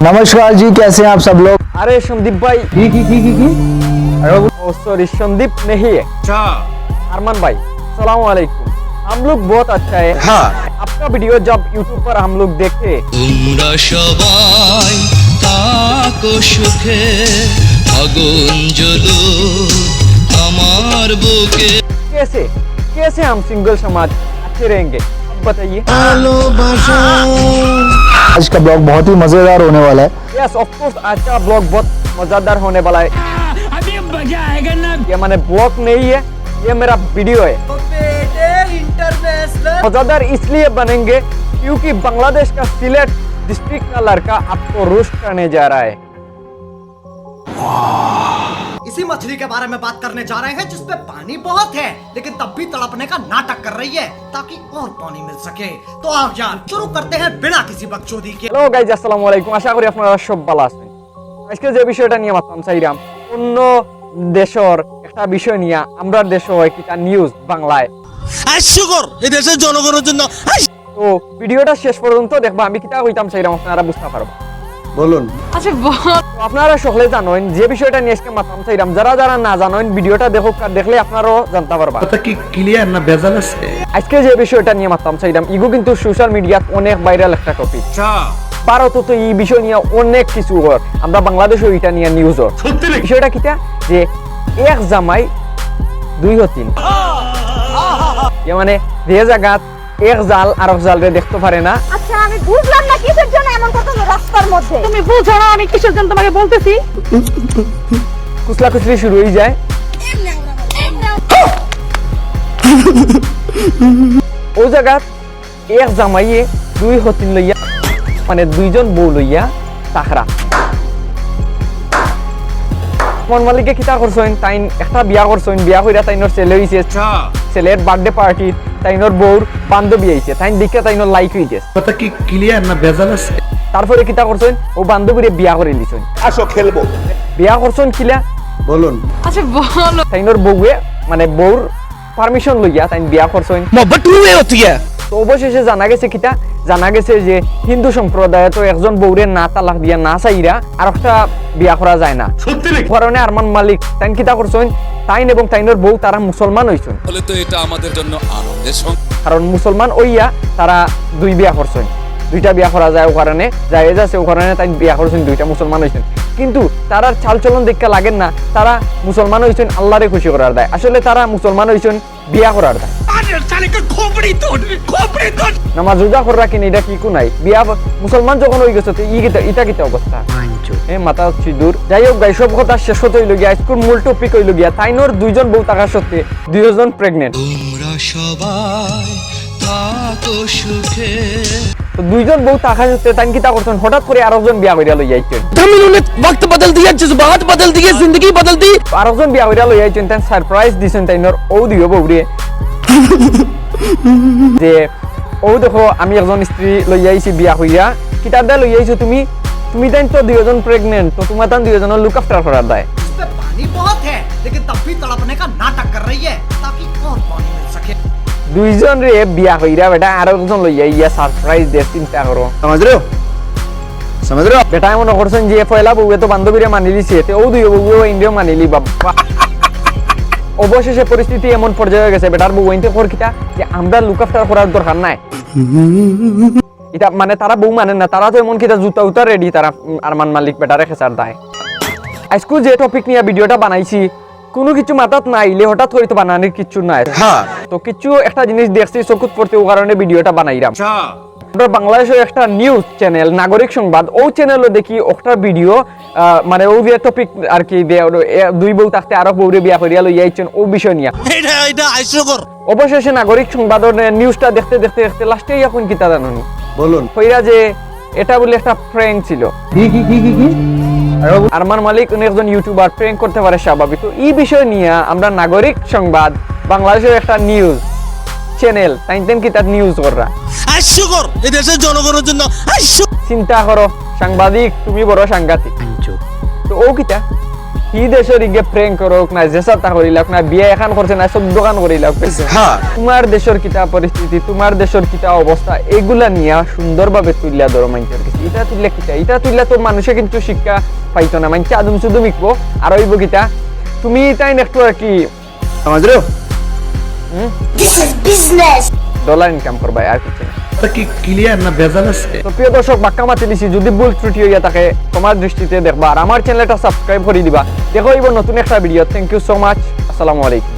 नमस्कार जी कैसे हैं आप सब लोग अरे संदीप भाई की की की की की ओ सॉरी संदीप नहीं है अरमान भाई सलाम वालेकुम हम लोग बहुत अच्छा है हाँ आपका वीडियो जब यूट्यूब पर हम लोग देखे তোমরা সবাই থাকো সুখে আগুন জ্বলো আমার বুকে कैसे कैसे हम सिंगल समाज अच्छे रहेंगे आप बताइए। आज का ब्लॉग बहुत ही मज़ेदार होने वाला है। यस ऑफ़ कोर्स आज का ब्लॉग बहुत मज़ेदार होने वाला है। अभी मज़ा आएगा ना। ये मैंने ब्लॉग नहीं है ये मेरा वीडियो है। मज़ेदार इसलिए बनेंगे क्योंकि बांग्लादेश का सिलेट डिस्ट्रिक्ट का लड़का आपको रोस्ट करने जा रहा है। इसी मछली के बारे में बात करने जा रहे हैं जिसमें पानी बहुत है लेकिन तब भी तड़पने का नाटक कर रही है ताकि और पानी मिल सके तो आओ यार शुरू करते हैं बिना किसी बकचोदी के হ্যালো গাইজ আসসালামু আলাইকুম আশা করি আপনারা সব ভালো আছেন আজকে যে বিষয়টা নিয়ে মাতাম চাইরাম অন্য দেশের একটা বিষয় নিয়ে আমরা দেশ হয় কি তার নিউজ বাংলায় হাস্যকর এই দেশের জনগণের জন্য তো ভিডিওটা শেষ পর্যন্ত দেখবা আমি কিতা কইতাম চাইরাম আপনারা বুঝতে পারবো बोलুন আচ্ছা আপনারা সকলে জানেন যে বিষয়টা নিয়ে আজকে মাতাম চাইরাম যারা যারা না জানেন ভিডিওটা দেখুক আর দেখলে আপনারাও জানতে পারবা। কথা কি ক্লিয়ার না ভেজাল আছে? আজকে যে বিষয়টা নিয়ে মাতাম চাইরাম ইগো কিন্তু সোশ্যাল মিডিয়াত অনেক ভাইরাল একটা টপিক ভারত তো এই বিষয় নিয়ে অনেক কিছু হর আমরা বাংলাদেশও এটা নিয়ে নিউজ হর বিষয়টা কিটা যে এক জামাই দুই হতিন। মানে যে জায়গাত এক জাল আর এক জাল রে দেখতে পারে না। আচ্ছা আমি বুঝলাম না কিসের জন্য এমন কথা রাস্তার মধ্যে। তুমি বুঝো না আমি কিসের জন্য তোমাকে বলতেছি। কুচলা কুচলি শুরু হয়ে যায়। ও জায়গাত এক জামাইয়ে দুই হতিন লইয়া মানে দুইজন বউ লইয়া তাকরা মন মালিকে কিতা করছেন? তাইন একটা বিয়া করছেন বিয়া কইরা তাইনর ছেলে হইছে। ছেলের বার্থডে পার্টি তাইনর বউর বান্ধবী আইছে তাইন দেখে তাইনোর লাইক হইছে কথা কি ক্লিয়ার না বেজাল আছে? তারপরে কিতা করছেন ও বান্ধবীরে বিয়া করে লিছেন আসো খেলব। বিয়া করছেন কিলা? বলুন। আচ্ছা বলো। তাইনোর বউয়ে মানে বউর পারমিশন লইয়া তাইন বিয়া করছেন হতি তো অবশেষে জানা গেছে কিটা জানা গেছে যে হিন্দু সম্প্রদায় তো একজন বৌরে না তালাক দিয়া না চাইরা আর একটা বিয়া করা যায় না। কারণে আরমান মালিক তাইন কিতা করছেন তাইন এবং তাইনের বউ তারা মুসলমান হইছেন হলে তো এটা আমাদের জন্য আনন্দের কারণ মুসলমান ওইয়া তারা দুই বিয়া করছেন দুইটা বিয়া করা যায় ও কারণে জায়েজ আছে ও কারণে তাই বিয়া করছেন দুইটা মুসলমান হয়েছেন। কিন্তু তারা চালচলন দেখতে লাগেন না তারা মুসলমান হয়েছেন আল্লাহরে খুশি করার দেয়। আসলে তারা মুসলমান হয়েছেন বিয়া করার দেয়। নামাজ রোজা করে রাখেন এটা কি নাই বিয়া মুসলমান যখন হয়ে গেছে ই গীতা ইটা অবস্থা। সিঁদুর যাই হোক গাই সব কথা শেষ হতে হইল গিয়া স্কুল মূল টপিক হইল গিয়া তাইনোর দুইজন বউ সত্ত্বে দুইজন প্রেগনেন্ট তোমরা সবাই থাকো সুখে। দুইজন বউ তাকা তেতান কিতা করছেন? হঠাৎ করে আরেকজন বিয়া কইরা লই আইছেন। তামিলুনে ওয়াক্ত বদল দিয়ে জজবাত বদল দিয়ে জিন্দগি বদল দি আরেকজন বিয়া কইরা লই আইছেন তান সারপ্রাইজ দিছেন তাইনর ও দিও বউরে যে ও দেখো আমি একজন স্ত্রী লই আইছি বিয়া হইয়া কিতা দা লই আইছো তুমি? তুমি তান তো দুইজন প্রেগন্যান্ট তো তোমার তান দুইজনের লুক আফটার করার দায় পানি বহুত হ্যাঁ লেকিন তব তড়পনে কা নাটক কর রহি হ্যায় দুইজন রে বিয়া হইরা বেটা আর একজন লইয়া ইয়া সারপ্রাইজ দে চিন্তা করো। সমাজ রে সমাজ রে বেটা মনে করছেন যে পয়লা বউয়ে তো বান্ধবীরে মানি লিছে ও দুই বউয়ে ইন্ডিয়া মানি বাবা অবশেষে পরিস্থিতি এমন পর্যায়ে গেছে বেটার বউ ইনতে কর কিটা যে আমরা লুক আফটার করার দরকার নাই। এটা মানে তারা বউ মানে না তারা তো এমন কিতা জুতা উতা রেডি তারা আরমান মালিক বেটারে খেসার দেয়। আজকু যে টপিক নিয়ে ভিডিওটা বানাইছি কোনো কিছু মাথাত না আইলে হঠাৎ করে তো বানানোর কিছু নাই। তো কিছু একটা জিনিস দেখছি চকুত পড়তে ও কারণে ভিডিওটা বানাইলাম আমরা বাংলাদেশের একটা নিউজ চ্যানেল নাগরিক সংবাদ ও চ্যানেলও দেখি একটা ভিডিও মানে ও যে টপিক আর কি দুই বউ থাকতে আরও বউরে বিয়া করিয়া লই আইছেন ও বিষয় নিয়ে অবশেষে নাগরিক সংবাদের নিউজটা দেখতে দেখতে দেখতে লাস্টে এখন কিতা জানুনি? বলুন। কইরা যে এটা বলে একটা প্র্যাঙ্ক ছিল। কি কি কি কি কি? আরমান মালিক উনি একজন ইউটিউবার প্রেম করতে পারে স্বাভাবিক। তো এই বিষয় নিয়ে আমরা নাগরিক সংবাদ বাংলাদেশের একটা নিউজ চ্যানেল তাইতেন কি তার নিউজ কররা? হাস্যকর! এই দেশের জনগণের জন্য হাস্য চিন্তা করো সাংবাদিক তুমি বড় সাংঘাতিক। তো ও কিতা হি দেশের ইগে প্রেম করক না জেসা তা করিলাক না বিয়ে এখান করছে না সব দোকান করিলাক তোমার দেশের কিতা পরিস্থিতি তোমার দেশের কিতা অবস্থা এগুলা নিয়া সুন্দরভাবে তুললা ধরো মাইন্সের কাছে এটা তুললে কিতা এটা তুললে তোর মানুষে কিন্তু শিক্ষা পাইতো না মাইন্সে আদম শুধু বিকবো আর ওইব কিতা। তুমি তাই নেক্সট আর কি। সমাজ ডলার ইনকাম করবাই আর কিছু না তো কি ক্লিয়ার না আছে? তো প্রিয় দর্শক, বাক্কা মাতি দিছি। যদি ভুল ত্রুটি হইয়া থাকে তোমার দৃষ্টিতে দেখবা। আর আমার চ্যানেলটা সাবস্ক্রাইব করে দিবা। দেখো নতুন একটা video thank you so much আসসালামু আলাইকুম।